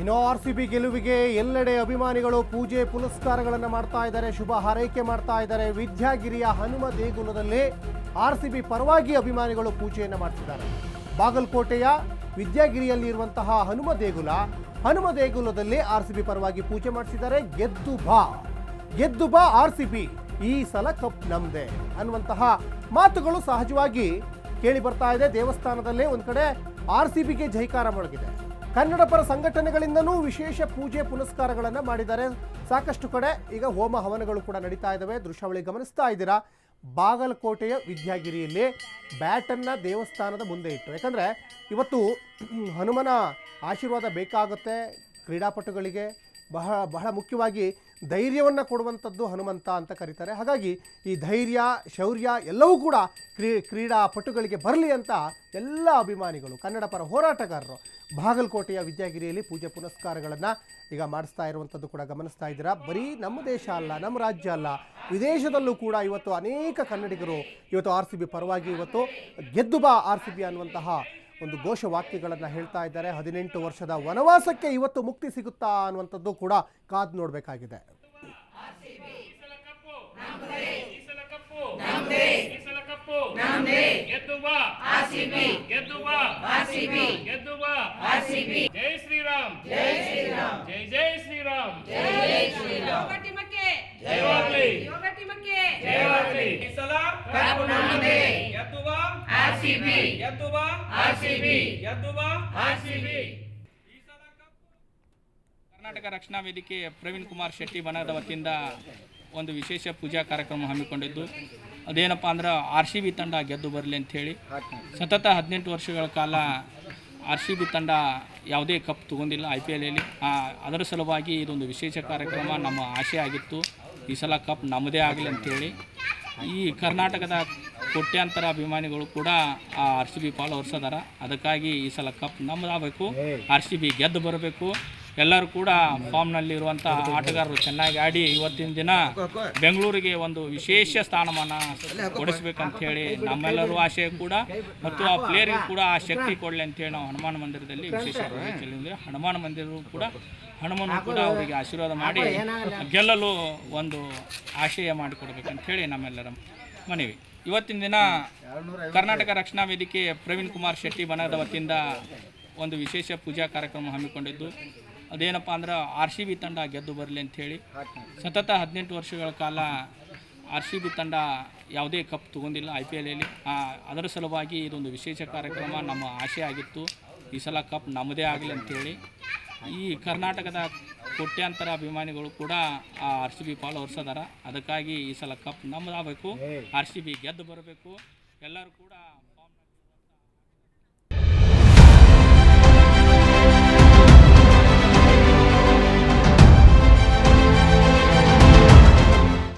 ಇನ್ನು R C B ಗೆಲುವಿಗೆ ಎಲ್ಲೆಡೆ ಅಭಿಮಾನಿಗಳು ಪೂಜೆ ಪುನಸ್ಕಾರಗಳನ್ನು ಮಾಡ್ತಾ ಇದ್ದಾರೆ, ಶುಭ ಹಾರೈಕೆ ಮಾಡ್ತಾ ಇದ್ದಾರೆ. ವಿದ್ಯಾಗಿರಿಯ ಹನುಮ ದೇಗುಲದಲ್ಲಿ ಆರ್ ಸಿ ಬಿ ಪರವಾಗಿ ಅಭಿಮಾನಿಗಳು ಪೂಜೆಯನ್ನು ಮಾಡ್ತಿದ್ದಾರೆ. ಬಾಗಲಕೋಟೆಯ ವಿದ್ಯಾಗಿರಿಯಲ್ಲಿ ಇರುವಂತಹ ಹನುಮ ದೇಗುಲ, ಹನುಮ ದೇಗುಲದಲ್ಲಿ ಆರ್ ಸಿ ಬಿ ಪರವಾಗಿ ಪೂಜೆ ಮಾಡಿಸಿದ್ದಾರೆ ಗೆದ್ದು ಬಾ ಗೆದ್ದು ಬಾ ಆರ್ ಸಿ ಬಿ ಈ ಸಲ ಕಪ್ ನಮ್ದೆ ಅನ್ನುವಂತಹ ಮಾತುಗಳು ಸಹಜವಾಗಿ ಕೇಳಿ ಬರ್ತಾ ಇದೆ. ದೇವಸ್ಥಾನದಲ್ಲೇ ಒಂದು ಕಡೆ ಆರ್ ಸಿ ಬಿಗೆ ಜೈಕಾರ ಮೊಳಗಿದೆ. ಕನ್ನಡ ಪರ ಸಂಘಟನೆಗಳಿಂದನೂ ವಿಶೇಷ ಪೂಜೆ ಪುನಸ್ಕಾರಗಳನ್ನು ಮಾಡಿದ್ದಾರೆ. ಸಾಕಷ್ಟು ಕಡೆ ಈಗ ಹೋಮ ಹವನಗಳು ಕೂಡ ನಡೀತಾ ಇದ್ದಾವೆ ದೃಶ್ಯಾವಳಿ ಗಮನಿಸ್ತಾ ಇದ್ದೀರಾ? ಬಾಗಲಕೋಟೆಯ ವಿದ್ಯಾಗಿರಿಯಲ್ಲಿ ಬ್ಯಾಟನ್ನ ದೇವಸ್ಥಾನದ ಮುಂದೆ ಇಟ್ಟು. ಯಾಕಂದ್ರೆ ಇವತ್ತು ಹನುಮನ ಆಶೀರ್ವಾದ ಬೇಕಾಗುತ್ತೆ ಕ್ರೀಡಾಪಟುಗಳಿಗೆ. ಬಹಳ ಬಹಳ ಮುಖ್ಯವಾಗಿ ಧೈರ್ಯವನ್ನು ಕೊಡುವಂಥದ್ದು ಹನುಮಂತ ಅಂತ ಕರೀತಾರೆ. ಹಾಗಾಗಿ ಈ ಧೈರ್ಯ, ಶೌರ್ಯ ಎಲ್ಲವೂ ಕೂಡ ಕ್ರೀ ಕ್ರೀಡಾಪಟುಗಳಿಗೆ ಬರಲಿ ಅಂತ ಎಲ್ಲ ಅಭಿಮಾನಿಗಳು, ಕನ್ನಡ ಪರ ಹೋರಾಟಗಾರರು ಬಾಗಲಕೋಟೆಯ ವಿದ್ಯಾಗಿರಿಯಲ್ಲಿ ಪೂಜೆ ಪುನಸ್ಕಾರಗಳನ್ನು ಈಗ ಮಾಡಿಸ್ತಾ ಇರುವಂಥದ್ದು ಕೂಡ ಗಮನಿಸ್ತಾ ಇದ್ದೀರಾ. ಬರೀ ನಮ್ಮ ದೇಶ ಅಲ್ಲ, ನಮ್ಮ ರಾಜ್ಯ ಅಲ್ಲ, ವಿದೇಶದಲ್ಲೂ ಕೂಡ ಇವತ್ತು ಅನೇಕ ಕನ್ನಡಿಗರು ಇವತ್ತು ಆರ್ ಸಿ ಬಿ ಪರವಾಗಿ ಇವತ್ತು ಗೆದ್ದು ಬಾ ಆರ್ ಸಿ ಬಿ ಅನ್ನುವಂತಹ ಒಂದು ಘೋಷವಾಕ್ಯಗಳನ್ನು ಹೇಳ್ತಾ ಇದ್ದಾರೆ. ಹದಿನೆಂಟು ವರ್ಷದ ವನವಾಸಕ್ಕೆ ಇವತ್ತು ಮುಕ್ತಿ ಸಿಗುತ್ತಾ ಅನ್ನುವಂಥದ್ದು ಕೂಡ ಕಾದು ನೋಡಬೇಕಾಗಿದೆ. ಜೈ ಶ್ರೀರಾಮ್ ಜೈ ಶ್ರೀರಾಮ್ ಜೈ ಜೈ ಶ್ರೀರಾಮ್ ಯೋಗ ಟೀಮಕ್ಕೆ ಜಯವಾಗಲಿ ಯೋಗ ಟೀಮಕ್ಕೆ ಜಯವಾಗಲಿ ಈ ಸಲ ಕಪ್ಪು ನಮ್ಮದೇ ಗೆದ್ದು ಬಾ ಆರ್ಸಿಬಿ ಗೆದ್ದು ಬಾ ಆರ್ಸಿಬಿ ಗೆದ್ದು ಬಾ ಆರ್ಸಿಬಿ ಕರ್ನಾಟಕ ರಕ್ಷಣಾ ವೇದಿಕೆ ಪ್ರವೀಣ್ ಕುಮಾರ್ ಶೆಟ್ಟಿ ಬಣದ ವತಿಯಿಂದ ಒಂದು ವಿಶೇಷ ಪೂಜಾ ಕಾರ್ಯಕ್ರಮ ಹಮ್ಮಿಕೊಂಡಿದ್ದು. ಅದೇನಪ್ಪ ಅಂದ್ರೆ ಆರ್ ಸಿ ಬಿ ತಂಡ ಗೆದ್ದು ಬರಲಿ ಅಂಥೇಳಿ ಸತತ ಹದಿನೆಂಟು ವರ್ಷಗಳ ಕಾಲ ಆರ್ ಸಿ ಬಿ ತಂಡ ಯಾವುದೇ ಕಪ್ ತಗೊಂಡಿಲ್ಲ ಐ ಪಿ ಎಲಲ್ಲಿ ಅದರ ಸಲುವಾಗಿ ಇದೊಂದು ವಿಶೇಷ ಕಾರ್ಯಕ್ರಮ ನಮ್ಮ ಆಶೆ ಆಗಿತ್ತು. ಈ ಸಲ ಕಪ್ ನಮ್ಮದೇ ಆಗಲಿ ಅಂಥೇಳಿ ಈ ಕರ್ನಾಟಕದ ಕೋಟ್ಯಾಂತರ ಅಭಿಮಾನಿಗಳು ಕೂಡ ಆ ಆರ್ ಸಿ ಬಿ ಅದಾರ ಅದಕ್ಕಾಗಿ ಈ ಸಲ ಕಪ್ ನಮ್ಮದಾಗಬೇಕು. ಆರ್ ಸಿ ಬಿ ಗೆದ್ದು ಬರಬೇಕು. ಎಲ್ಲರೂ ಕೂಡ ಫಾರ್ಮ್ನಲ್ಲಿರುವಂಥ ಆಟಗಾರರು ಚೆನ್ನಾಗಿ ಆಡಿ ಇವತ್ತಿನ ದಿನ ಬೆಂಗಳೂರಿಗೆ ಒಂದು ವಿಶೇಷ ಸ್ಥಾನಮಾನ ಕೊಡಿಸ್ಬೇಕಂತ ಹೇಳಿ ನಮ್ಮೆಲ್ಲರೂ ಆಶಯ ಕೂಡ. ಮತ್ತು ಆ ಪ್ಲೇಯರ್ಗೆ ಕೂಡ ಆ ಶಕ್ತಿ ಕೊಡಲಿ ಅಂತೇಳಿ ನಾವು ಹನುಮಾನ ಮಂದಿರದಲ್ಲಿ ಹನುಮಾನ್ ಹನುಮಾನ ಮಂದಿರವು ಕೂಡ, ಹನುಮನು ಕೂಡ ಅವರಿಗೆ ಆಶೀರ್ವಾದ ಮಾಡಿ ಗೆಲ್ಲಲು ಒಂದು ಆಶಯ ಮಾಡಿಕೊಡ್ಬೇಕಂತ ಹೇಳಿ ನಮ್ಮೆಲ್ಲರ ಮನವಿ. ಇವತ್ತಿನ ದಿನ ಕರ್ನಾಟಕ ರಕ್ಷಣಾ ವೇದಿಕೆ ಪ್ರವೀಣ್ ಕುಮಾರ್ ಶೆಟ್ಟಿ ಬಣದ ವತಿಯಿಂದ ಒಂದು ವಿಶೇಷ ಪೂಜಾ ಕಾರ್ಯಕ್ರಮ ಹಮ್ಮಿಕೊಂಡಿದ್ದು. ಅದೇನಪ್ಪ ಅಂದ್ರೆ ಆರ್ ಸಿ ಬಿ ತಂಡ ಗೆದ್ದು ಬರಲಿ ಅಂಥೇಳಿ ಸತತ ಹದಿನೆಂಟು ವರ್ಷಗಳ ಕಾಲ ಆರ್ ಸಿ ಬಿ ತಂಡ ಯಾವುದೇ ಕಪ್ ತಗೊಂಡಿಲ್ಲ ಐ ಪಿ ಎಲಲ್ಲಿ ಅದರ ಸಲುವಾಗಿ ಇದೊಂದು ವಿಶೇಷ ಕಾರ್ಯಕ್ರಮ, ನಮ್ಮ ಆಶೆ ಆಗಿತ್ತು. ಈ ಸಲ ಕಪ್ ನಮ್ಮದೇ ಆಗಲಿ ಅಂಥೇಳಿ ಈ ಕರ್ನಾಟಕದ ಕೋಟ್ಯಾಂತರ ಅಭಿಮಾನಿಗಳು ಕೂಡ ಆ ಆರ್ ಸಿ ಬಿ ಫಾಲೋವರ್ಸ್ ಅದಾರ ಅದಕ್ಕಾಗಿ ಈ ಸಲ ಕಪ್ ನಮ್ಮದಾಗಬೇಕು ಆರ್ ಸಿ ಬಿ ಗೆದ್ದು ಬರಬೇಕು. ಎಲ್ಲರೂ ಕೂಡ